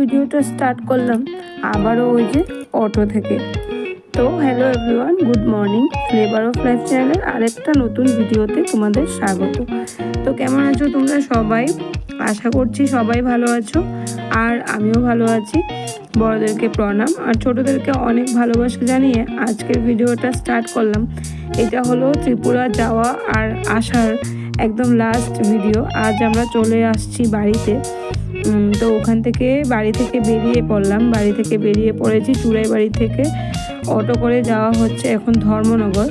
ভিডিওটা স্টার্ট করলাম। আবারও ওই যে অটো থেকে। তো hello everyone good morning flavour of life চ্যানেলের আরেকটা নতুন ভিডিওতে তোমাদের স্বাগত। তো কেমন আছো তোমরা সবাই? আশা করছি সবাই ভালো আছো। আর আমিও ভালো আছি। বড়দেরকে প্রণাম। আর ছোটদেরকে অনেক ভালোবাসা জানিয়ে আজকের ভিডিওটা স্টার্ট করলাম। এটা হলো ত্রিপুরা যাওয়া আর আসার একদম লাস্ট ভিডিও আজ আমরা চলে আসছি বাড়িতে। তো ওখান থেকে বাড়ি থেকে বেরিয়ে পড়লাম। বাড়ি থেকে বেরিয়ে পড়েছি চুড়াই বাড়ি থেকে। অটো করে যাওয়া হচ্ছে এখন ধর্মনগর।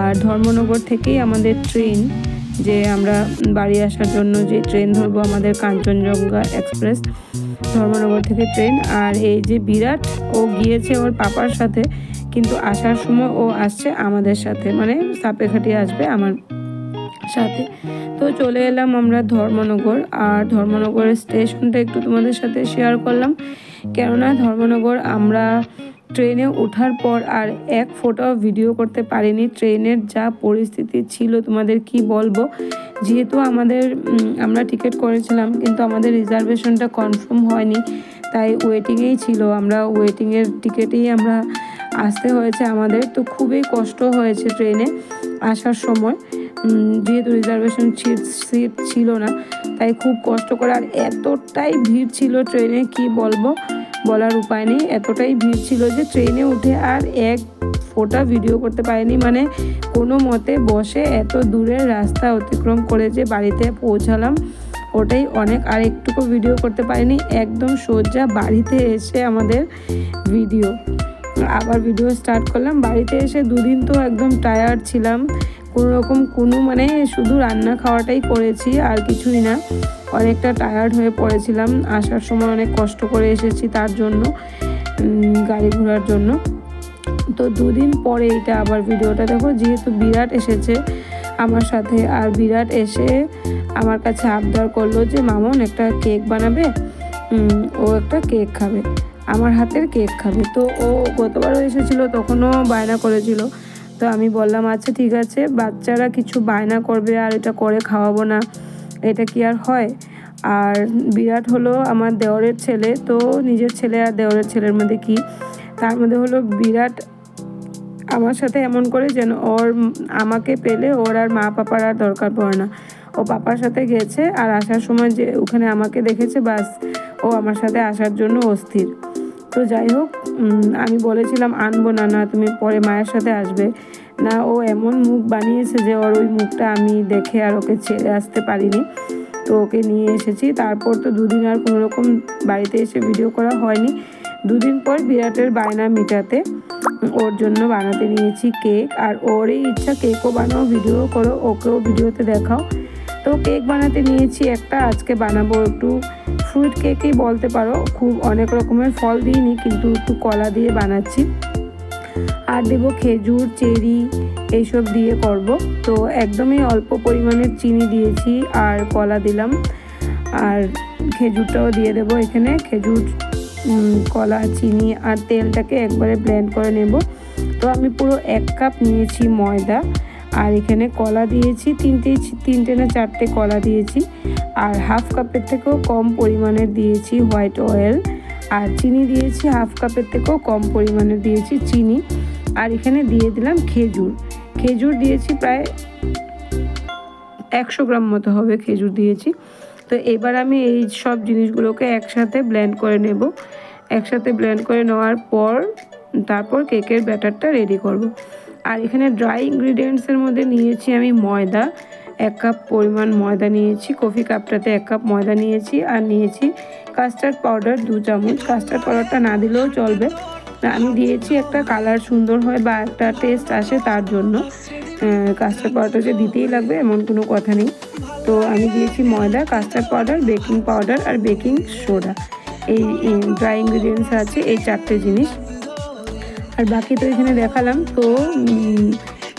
আর ধর্মনগর থেকেই আমাদের ট্রেন, যে আমরা বাড়ি আসার জন্য যে ট্রেন ধরবো আমাদের কাঞ্চনজঙ্ঘা এক্সপ্রেস, ধর্মনগর থেকে ট্রেন। আর এই যে বিরাট, ও গিয়েছে ওর পাপার সাথে, কিন্তু আসার সময় ও আসছে আমাদের সাথে। মানে সাপেখাটি আসবে আমার সাথে। তো চলে এলাম আমরা ধর্মনগর, আর ধর্মনগরের স্টেশনটা একটু তোমাদের সাথে শেয়ার করলাম। কেননা ধর্মনগর আমরা ট্রেনে ওঠার পর আর এক ফটো ভিডিও করতে পারিনি। ট্রেনের যা পরিস্থিতি ছিল তোমাদের কি বলব? যেহেতু আমাদের আমরা টিকিট করেছিলাম, কিন্তু আমাদের রিজার্ভেশনটা কনফার্ম হয়নি। তাই ওয়েটিংয়েই ছিল। আমরা ওয়েটিংয়ের টিকিটেই আমরা আসতে হয়েছে আমাদের। তো খুবই কষ্ট হয়েছে ট্রেনে আসার সময়। যেহেতু রিজার্ভেশন সিট সিট ছিল না, তাই খুব কষ্ট করে আর এতটাই ভিড় ছিল ট্রেনে কি বলব? বলার উপায় নেই। এতটাই ভিড় ছিল যে ট্রেনে উঠে আর এক ফোটা ভিডিও করতে পারিনি। মানে কোনো মতে বসে এত দূরের রাস্তা অতিক্রম করে যে বাড়িতে পৌঁছালাম, ওটাই অনেক। আর একটুকু ভিডিও করতে পারিনি। একদম সোজা বাড়িতে এসে আমাদের ভিডিও আবার ভিডিও স্টার্ট করলাম। বাড়িতে এসে দুদিন তো একদম টায়ার্ড ছিলাম। রকম কোনো মানে শুধু রান্না খাওয়াটাই করেছি, আর কিছুই না। অনেকটা টায়ার্ড হয়ে পড়েছিলাম, আসার সময় অনেক কষ্ট করে এসেছি তার জন্য গাড়ি ঘোড়ার জন্য। তো দুদিন পরে এটা আবার ভিডিওটা দেখো, যেহেতু বিরাট এসেছে আমার সাথে, আর বিরাট এসে আমার কাছে আবদার করল যে, মামন, একটা কেক বানাবে? ও একটা কেক খাবে, আমার হাতের কেক খাবে। তো ও গতবারও এসেছিল, তখনও বায়না করেছিল। তো আমি বললাম আচ্ছা ঠিক আছে, বাচ্চারা কিছু বায়না করবে আর এটা করে খাওয়াবো না। এটা কি আর হয়? আর বিরাট হলো আমার দেওরের ছেলে, তো নিজের ছেলে আর দেওরের ছেলের মধ্যে কি? তার মধ্যে হলো বিরাট আমার সাথে এমন করে যেন ওর আমাকে পেলে ওর আর মা পাপার আর দরকার পড়ে না। ও পাপার সাথে গেছে আর আসার সময় যে ওখানে আমাকে দেখেছে, বাস ও আমার সাথে আসার জন্য অস্থির। তো যাই হোক আমি বলেছিলাম, আনব না না, তুমি পরে মায়ের সাথে আসবে। না, ও এমন মুখ বানিয়েছে যে ওর ওই মুখটা আমি দেখে আর ওকে ছেড়ে আসতে পারিনি। তো ওকে নিয়ে এসেছি। তারপর তো দুদিন আর কোনো রকম বাড়িতে এসে ভিডিও করা হয়নি। দুদিন পর বিরাটের বায়না মেটাতে ওর জন্য বানাতে নিয়েছি কেক। আর ওরই ইচ্ছা, কেকও বানাও ভিডিও করো, ওকেও ভিডিওতে দেখাও। তো কেক বানাতে নিয়েছি একটা, আজকে বানাবো একটু ফ্রুট কেকই বলতে পারো, খুব অনেক রকমের ফল দিইনি, কিন্তু একটু কলা দিয়ে বানাচ্ছি। আর দেবো খেজুর, চেরি এইসব দিয়ে করব। তো একদমই অল্প পরিমাণের চিনি দিয়েছি আর কলা দিলাম। আর খেজুরটাও দিয়ে দেবো এখানে। খেজুর কলা, চিনি আর তেলটাকে একবারে ব্লেন্ড করে নেব। তো আমি পুরো এক কাপ নিয়েছি ময়দা। আর এখানে কলা দিয়েছি, তিনটে তিনটে না চারটে কলা দিয়েছি। আর হাফ কাপের থেকেও কম পরিমাণের দিয়েছি হোয়াইট অয়েল। আর চিনি দিয়েছি, হাফ কাপের থেকেও কম পরিমাণের দিয়েছি চিনি। আর এখানে দিয়ে দিলাম খেজুর। খেজুর দিয়েছি প্রায় একশো গ্রাম মতো হবে খেজুর দিয়েছি। তো এবার আমি এই সব জিনিসগুলোকে একসাথে ব্লেন্ড করে নেব। একসাথে ব্লেন্ড করে নেওয়ার পর তারপর কেকের ব্যাটারটা রেডি করব। আর এখানে ড্রাই ইনগ্রিডিয়েন্টসের মধ্যে নিয়েছি আমি ময়দা। এক কাপ পরিমাণ ময়দা নিয়েছি কফি কাপটাতে এক কাপ ময়দা নিয়েছি আর নিয়েছি কাস্টার্ড পাউডার দু চামচ। কাস্টার্ড পাউডারটা না দিলেও চলবে। আমি দিয়েছি একটা কালার সুন্দর হয় বা একটা টেস্ট আসে তার জন্য। কাস্টার্ড পাউডার যে দিতেই লাগবে এমন কোনো কথা নেই। তো আমি দিয়েছি ময়দা কাস্টার্ড পাউডার বেকিং পাউডার আর বেকিং সোডা এই ড্রাই ইনগ্রিডিয়েন্টস আছে এই চারটে জিনিস। আর বাকি তো এখানে দেখালাম। তো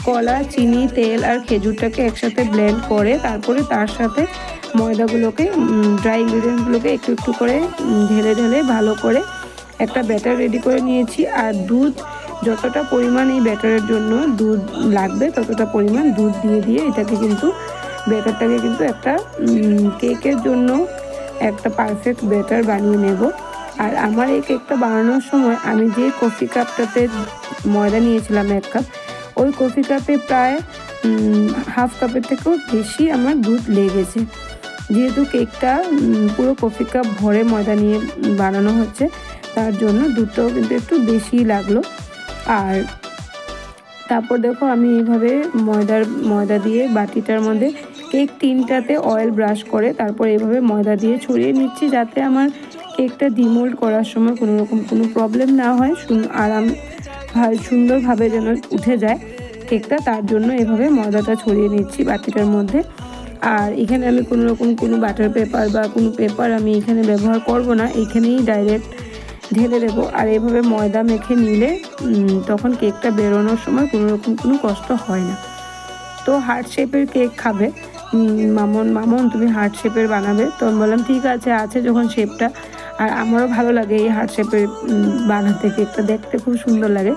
কলা, চিনি, তেল আর খেজুরটাকে একসাথে ব্লেন্ড করে তারপরে তার সাথে ময়দাগুলোকে ড্রাই ইনগ্রিডিয়েন্টগুলোকে একটু একটু করে ঢেলে ঢেলে ভালো করে একটা ব্যাটার রেডি করে নিয়েছি। আর দুধ, যতটা পরিমাণ এই ব্যাটারের জন্য দুধ লাগবে, ততটা পরিমাণ দুধ দিয়ে দিয়ে এটাকে কিন্তু ব্যাটারটাকে কিন্তু একটা কেকের জন্য একটা পারফেক্ট ব্যাটার বানিয়ে নেব। আর আমার এই কেকটা বানানোর সময় আমি যে কফি কাপটাতে ময়দা নিয়েছিলাম এক কাপ ওই কফি কাপে প্রায় হাফ কাপের থেকেও বেশি আমার দুধ লেগেছে। যেহেতু কেকটা পুরো কফি কাপ ভরে ময়দা নিয়ে বানানো হচ্ছে, তার জন্য দুধটাও কিন্তু একটু বেশিই লাগল। আর তারপর দেখো আমি এইভাবে ময়দার, ময়দা দিয়ে বাটিটার মধ্যে কেক তিনটাতে অয়েল ব্রাশ করে তারপর এইভাবে ময়দা দিয়ে ছড়িয়ে নিচ্ছি যাতে আমার কেকটা ডিমোল্ড করার সময় কোনো রকম কোনো প্রবলেম না হয় আরাম সুন্দরভাবে যেন উঠে যায় কেকটা, তার জন্য এভাবে ময়দাটা ছড়িয়ে নিচ্ছি বাটিটার মধ্যে। আর এখানে আমি কোনো রকম কোনো বাটার পেপার বা কোনো পেপার আমি এখানে ব্যবহার করব না এখানেই ডাইরেক্ট ঢেলে দেবো। আর এভাবে ময়দা মেখে নিলে তখন কেকটা বেরোনোর সময় কোনো রকম কোনো কষ্ট হয় না। তো হার্ট শেপের কেক খাবে। মামন মামন তুমি হার্ট শেপের বানাবে। তো আমি বললাম, ঠিক আছে। আছে যখন শেপটা আর আমারও ভালো লাগে এই হার্ট শেপের বানাতে কেকটা দেখতে খুব সুন্দর লাগে।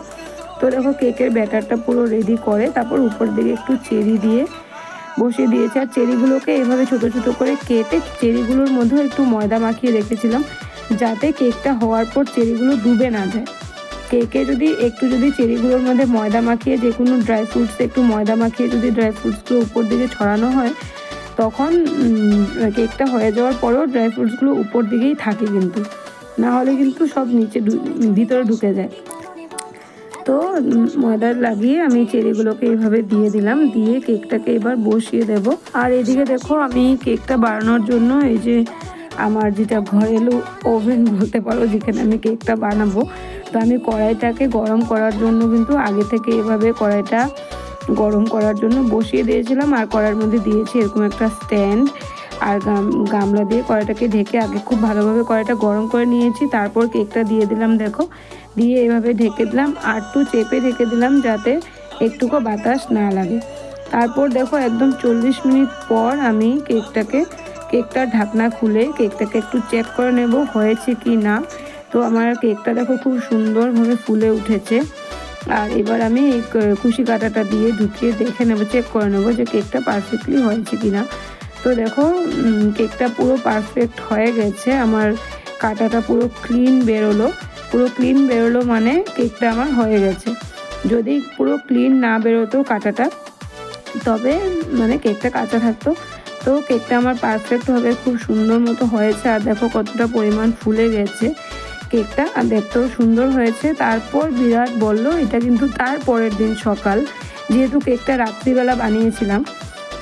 তো দেখো কেকের ব্যাটারটা পুরো রেডি করে, তারপর উপর দিকে একটু চেরি দিয়ে বসিয়ে দিয়েছে। আর চেরিগুলোকে এভাবে ছোট ছোট করে কেটে চেরিগুলোর মধ্যেও একটু ময়দা মাখিয়ে রেখেছিলাম, যাতে কেকটা হওয়ার পর চেরিগুলো ডুবে না যায়। কেকে যদি একটু যদি চেরিগুলোর মধ্যে ময়দা মাখিয়ে যে কোনো ড্রাই ফ্রুটস একটু ময়দা মাখিয়ে যদি ড্রাই ফ্রুটসগুলো উপর দিকে ছড়ানো হয় তখন কেকটা হয়ে যাওয়ার পরেও ড্রাই ফ্রুটসগুলো উপর দিকেই থাকে কিন্তু। না হলে কিন্তু সব নিচে ভিতরে ঢুকে যায়। তো উম, ময়দা লাগিয়ে আমি চেরিগুলোকে এইভাবে দিয়ে দিলাম। দিয়ে কেকটাকে এবার বসিয়ে দেব। আর এদিকে দেখো আমি কেকটা বানানোর জন্য এই যে আমার যেটা ঘরেলু ওভেন বলতে পারো যেখানে আমি কেকটা বানাবো। তো আমি কড়াইটাকে গরম করার জন্য কিন্তু আগে থেকে এভাবে কড়াইটা গরম করার জন্য বসিয়ে দিয়েছিলাম আর কড়ার মধ্যে দিয়েছি এরকম একটা স্ট্যান্ড আর গাম- গামলা দিয়ে কড়াইটাকে ঢেকে আগে খুব ভালোভাবে কড়াইটা গরম করে নিয়েছি। তারপর কেকটা দিয়ে দিলাম, দেখো। দিয়ে এভাবে ঢেকে দিলাম, আর একটু চেপে ঢেকে দিলাম যাতে একটুকু বাতাস না লাগে। তারপর দেখো, একদম চল্লিশ মিনিট পর আমি কেকটাকে কেকটার ঢাকনা খুলে কেকটাকে একটু চেক করে নেব, হয়েছে কি না। তো আমার কেকটা দেখো খুব সুন্দরভাবে ফুলে উঠেছে। আর এবার আমি এই কুশি কাঁটাটা দিয়ে ঢুকিয়ে দেখে নেব চেক করে নেব যে কেকটা পারফেক্টলি হয়েছে কি না তো দেখো কেকটা পুরো পারফেক্ট হয়ে গেছে, আমার কাঁটাটা পুরো ক্লিন বেরোলো। পুরো ক্লিন বেরোলো মানে কেকটা আমার হয়ে গেছে। যদি পুরো ক্লিন না বেরোতো কাঁটাটা, তবে মানে কেকটা কাঁচা থাকতো। তো কেকটা আমার পারফেক্ট হবে খুব সুন্দর মতো হয়েছে, আর দেখো কতটা পরিমাণ ফুলে গেছে। কেকটা আর দেখতেও সুন্দর হয়েছে। তারপর বিরাট বলল, এটা কিন্তু তার পরের দিন সকাল। যেহেতু কেকটা রাত্রিবেলা বানিয়েছিলাম।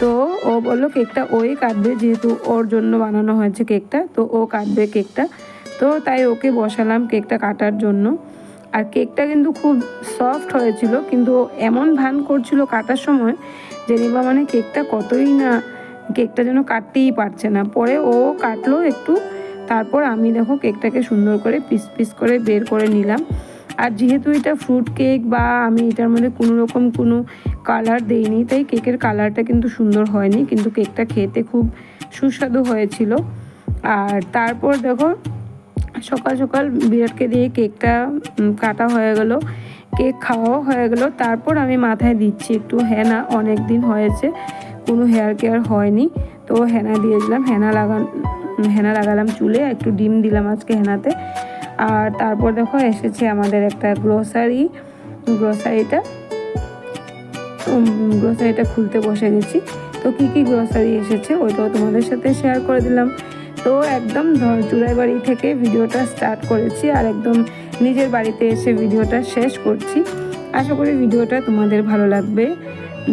তো ও বলল, কেকটা ওই কাটবে, যেহেতু ওর জন্য বানানো হয়েছে কেকটা, তো ও কাটবে কেকটা। তো তাই ওকে বসালাম কেকটা কাটার জন্য। আর কেকটা কিন্তু খুব সফট হয়েছিল, কিন্তু এমন ভান করছিল কাটার সময় যে নিবা মানে কেকটা কতই না, কেকটা যেন কাটতেই পারছে না। পরে ও কাটলো একটু তারপর আমি দেখো কেকটাকে সুন্দর করে পিস পিস করে বের করে নিলাম। আর যেহেতু এটা ফ্রুট কেক বা আমি এটার মধ্যে কোনো রকম কোনো কালার দেইনি, তাই কেকের কালারটা কিন্তু সুন্দর হয়নি, কিন্তু কেকটা খেতে খুব সুস্বাদু হয়েছিল। আর তারপর দেখো সকাল সকাল বিরাটকে দিয়ে কেকটা কাটা হয়ে গেল, কেক খাওয়াও হয়ে গেল। তারপর আমি মাথায় দিচ্ছি একটু হেনা অনেক দিন হয়েছে, কোনো হেয়ার কেয়ার হয়নি, তো হেনা দিয়ে দিলাম। হেনা লাগান হেনা লাগালাম চুলে, একটু ডিম দিলাম আজকে হেনাতে। আর তারপর দেখো এসেছে আমাদের একটা গ্রোসারি। গ্রোসারিটা গ্রোসারিটা খুলতে বসে গেছি। তো কী কী গ্রোসারি এসেছে ওইটাও তোমাদের সাথে শেয়ার করে দিলাম। তো একদম চুড়াই বাড়ি থেকে ভিডিওটা স্টার্ট করেছি আর একদম নিজের বাড়িতে এসে ভিডিওটা শেষ করছি। আশা করি ভিডিওটা তোমাদের ভালো লাগবে।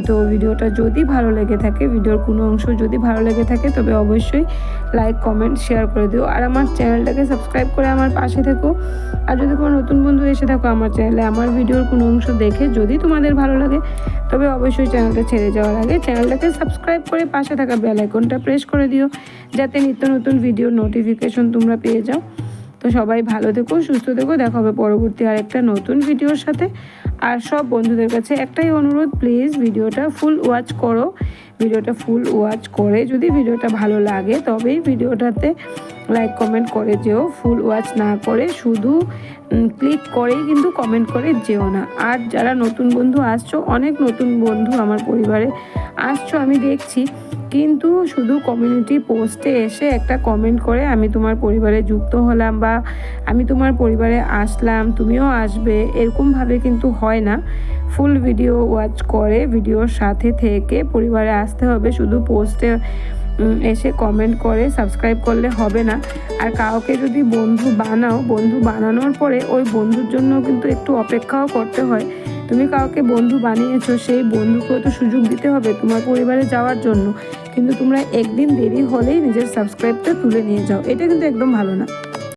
তো ভিডিওটা যদি ভালো লেগে থাকে, ভিডিওর কোনো অংশ যদি ভালো লেগে থাকে, তবে অবশ্যই লাইক কমেন্ট শেয়ার করে দিও। আর আমার চ্যানেলটাকে সাবস্ক্রাইব করে আমার পাশে থেকো। আর যদি কোনো নতুন বন্ধু এসে থাকো আমার চ্যানেলে, আমার ভিডিওর কোনো অংশ দেখে যদি তোমাদের ভালো লাগে, তবে অবশ্যই চ্যানেলটা ছেড়ে যাওয়ার আগে চ্যানেলটাকে সাবস্ক্রাইব করে পাশে থাকা বেল আইকনটা প্রেস করে দিও, যাতে নিত্য নতুন ভিডিওর নোটিফিকেশন তোমরা পেয়ে যাও। সবাই ভালো থেকো, সুস্থ থেকো। দেখা হবে পরবর্তী আরেকটা নতুন ভিডিওর সাথে। আর সব বন্ধুদের কাছে একটাই অনুরোধ প্লিজ ভিডিওটা ফুল ওয়াচ করো। ভিডিওটা ফুল ওয়াচ করে যদি ভিডিওটা ভালো লাগে, তবেই ভিডিওটাতে লাইক কমেন্ট করে যেও। ফুল ওয়াচ না করে শুধু ক্লিক করেই কিন্তু কমেন্ট করে যেও না। আর যারা নতুন বন্ধু আসছো, অনেক নতুন বন্ধু আমার পরিবারে আসছো, আমি দেখছি। কিন্তু শুধু কমিউনিটি পোস্টে এসে একটা কমেন্ট করে, আমি তোমার পরিবারে যুক্ত হলাম বা আমি তোমার পরিবারে আসলাম, তুমিও আসবে এরকমভাবে কিন্তু হয় না। ফুল ভিডিও ওয়াচ করে ভিডিওর সাথে থেকে পরিবারে আসতে হবে, শুধু পোস্টে এসে কমেন্ট করে সাবস্ক্রাইব করলে হবে না। আর কাউকে যদি বন্ধু বানাও, বন্ধু বানানোর পরে ওই বন্ধুর জন্য কিন্তু একটু অপেক্ষাও করতে হয়। তুমি কাউকে বন্ধু বানিয়েছো, সেই বন্ধুকেও তো সুযোগ দিতে হবে তোমার পরিবারে যাওয়ার জন্য। কিন্তু তোমরা একদিন দেরি হলেই নিজের সাবস্ক্রাইবটা তুলে নিয়ে যাও। এটা কিন্তু একদম ভালো না।